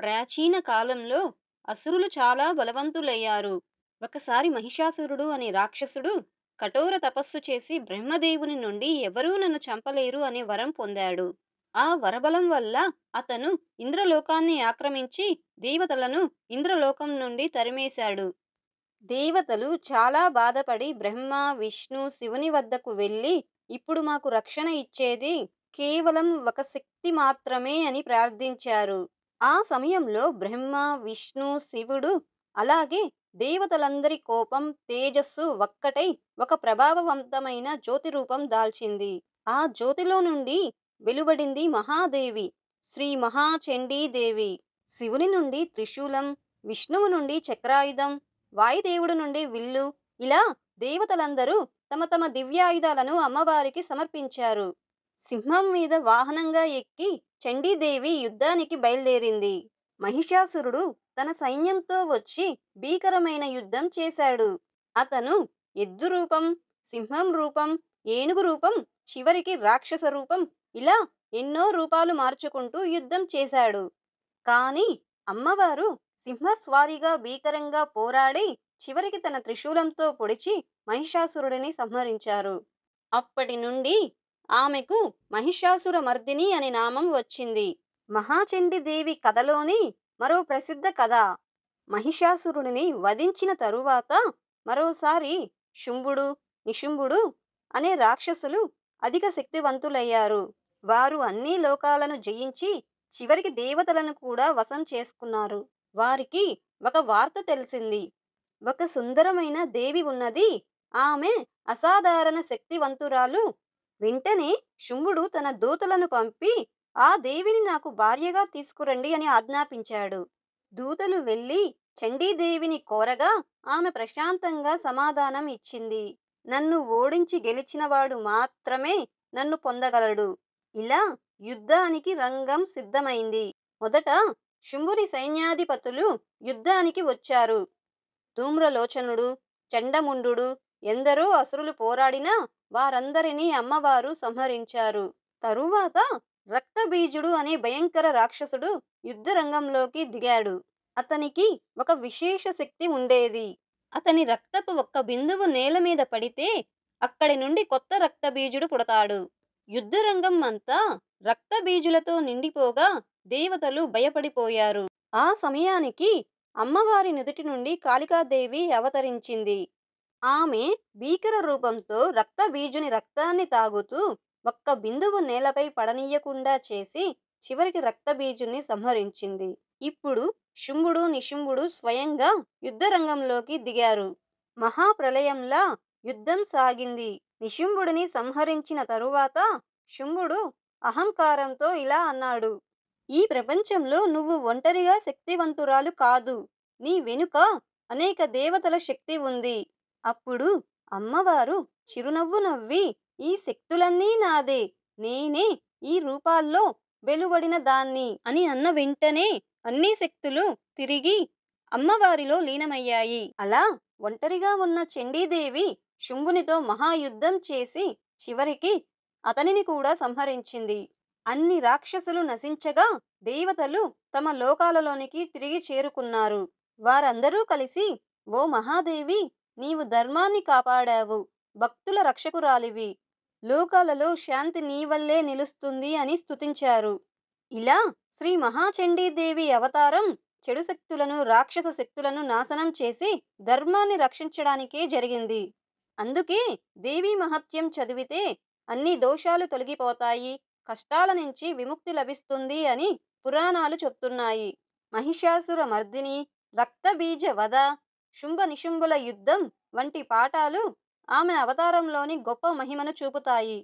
ప్రాచీన కాలంలో అసురులు చాలా బలవంతులయ్యారు. ఒకసారి మహిషాసురుడు అనే రాక్షసుడు కఠోర తపస్సు చేసి బ్రహ్మదేవుని నుండి ఎవరూ నన్ను చంపలేరు అనే వరం పొందాడు. ఆ వరబలం వల్ల అతను ఇంద్రలోకాన్ని ఆక్రమించి దేవతలను ఇంద్రలోకం నుండి తరిమేశాడు. దేవతలు చాలా బాధపడి బ్రహ్మ, విష్ణు, శివుని వద్దకు వెళ్ళి ఇప్పుడు మాకు రక్షణ ఇచ్చేది కేవలం ఒక శక్తి మాత్రమే అని ప్రార్థించారు. ఆ సమయంలో బ్రహ్మ, విష్ణు, శివుడు అలాగే దేవతలందరి కోపం, తేజస్సు ఒక్కటై ఒక ప్రభావవంతమైన జ్యోతి రూపం దాల్చింది. ఆ జ్యోతిలో నుండి వెలువడింది మహాదేవి శ్రీ మహాచండీదేవి. శివుని నుండి త్రిశూలం, విష్ణువు నుండి చక్రాయుధం, వాయుదేవుడు నుండి విల్లు ఇలా దేవతలందరూ తమ తమ దివ్యాయుధాలను అమ్మవారికి సమర్పించారు. సింహం మీద వాహనంగా ఎక్కి చండీదేవి యుద్ధానికి బయలుదేరింది. మహిషాసురుడు తన సైన్యంతో వచ్చి భీకరమైన యుద్ధం చేశాడు. అతను ఎద్దు రూపం, సింహం రూపం, ఏనుగు రూపం, చివరికి రాక్షస రూపం ఇలా ఎన్నో రూపాలు మార్చుకుంటూ యుద్ధం చేశాడు. కానీ అమ్మవారు సింహస్వారిగా భీకరంగా పోరాడి చివరికి తన త్రిశూలంతో పొడిచి మహిషాసురుడిని సంహరించారు. అప్పటి నుండి ఆమెకు మహిషాసురమర్దిని అనే నామం వచ్చింది. మహాచండీదేవి కథలోని మరో ప్రసిద్ధ కథ. మహిషాసురుడిని వధించిన తరువాత మరోసారి శుంభుడు, నిశుంభుడు అనే రాక్షసులు అధిక శక్తివంతులయ్యారు. వారు అన్ని లోకాలను జయించి చివరికి దేవతలను కూడా వశం చేసుకున్నారు. వారికి ఒక వార్త తెలిసింది. ఒక సుందరమైన దేవి ఉన్నది. ఆమె అసాధారణ శక్తివంతురాలు. వెంటనే శుంభుడు తన దూతలను పంపి ఆ దేవిని నాకు భార్యగా తీసుకురండి అని ఆజ్ఞాపించాడు. దూతలు వెళ్ళి చండీదేవిని కోరగా ఆమె ప్రశాంతంగా సమాధానం ఇచ్చింది. నన్ను ఓడించి గెలిచినవాడు మాత్రమే నన్ను పొందగలడు. ఇలా యుద్ధానికి రంగం సిద్ధమైంది. మొదట శుంభుని సైన్యాధిపతులు యుద్ధానికి వచ్చారు. ధూమ్రలోచనుడు, చండముండు ఎందరో అసురులు పోరాడినా వారందరినీ అమ్మవారు సంహరించారు. తరువాత రక్తబీజుడు అనే భయంకర రాక్షసుడు యుద్ధరంగంలోకి దిగాడు. అతనికి ఒక విశేష శక్తి ఉండేది. అతని రక్తపు ఒక్క బిందువు నేల మీద పడితే అక్కడి నుండి కొత్త రక్తబీజుడు పుడతాడు. యుద్ధరంగం అంతా రక్తబీజులతో నిండిపోగా దేవతలు భయపడిపోయారు. ఆ సమయానికి అమ్మవారి నుదుటి నుండి కాళికాదేవి అవతరించింది. ఆమె భీకర రూపంతో రక్తబీజుని రక్తాన్ని తాగుతూ ఒక్క బిందువు నేలపై పడనీయకుండా చేసి చివరికి రక్తబీజుని సంహరించింది. ఇప్పుడు శుంభుడు, నిశుంభుడు స్వయంగా యుద్ధరంగంలోకి దిగారు. మహాప్రళయంలా యుద్ధం సాగింది. నిశుంభుడిని సంహరించిన తరువాత శుంభుడు అహంకారంతో ఇలా అన్నాడు. ఈ ప్రపంచంలో నువ్వు ఒంటరిగా శక్తివంతురాలు కాదు. నీ వెనుక అనేక దేవతల శక్తి ఉంది. అప్పుడు అమ్మవారు చిరునవ్వు నవ్వి ఈ శక్తులన్నీ నాదే. నేనే ఈ రూపాల్లో వెలువడిన దాన్ని అని అన్న వెంటనే అన్ని శక్తులు తిరిగి అమ్మవారిలో లీనమయ్యాయి. అలా ఒంటరిగా ఉన్న చండీదేవి శుంభునితో మహాయుద్ధం చేసి చివరికి అతనిని కూడా సంహరించింది. అన్ని రాక్షసులు నశించగా దేవతలు తమ లోకాలలోనికి తిరిగి చేరుకున్నారు. వారందరూ కలిసి ఓ మహాదేవి నీవు ధర్మాన్ని కాపాడావు. భక్తుల రక్షకురాలివి. లోకాలలో శాంతి నీ వల్లే నిలుస్తుంది అని స్తుతించారు. ఇలా శ్రీ మహాచండీదేవి అవతారం చెడు శక్తులను, రాక్షస శక్తులను నాశనం చేసి ధర్మాన్ని రక్షించడానికే జరిగింది. అందుకే దేవీ మహత్యం చదివితే అన్ని దోషాలు తొలగిపోతాయి, కష్టాల నుంచి విముక్తి లభిస్తుంది అని పురాణాలు చెప్తున్నాయి. మహిషాసుర మర్దిని, రక్తబీజ వధ, శుంభ నిశుంభుల యుద్ధం వంటి పాఠాలు ఆమె అవతారంలోని గొప్ప మహిమను చూపుతాయి.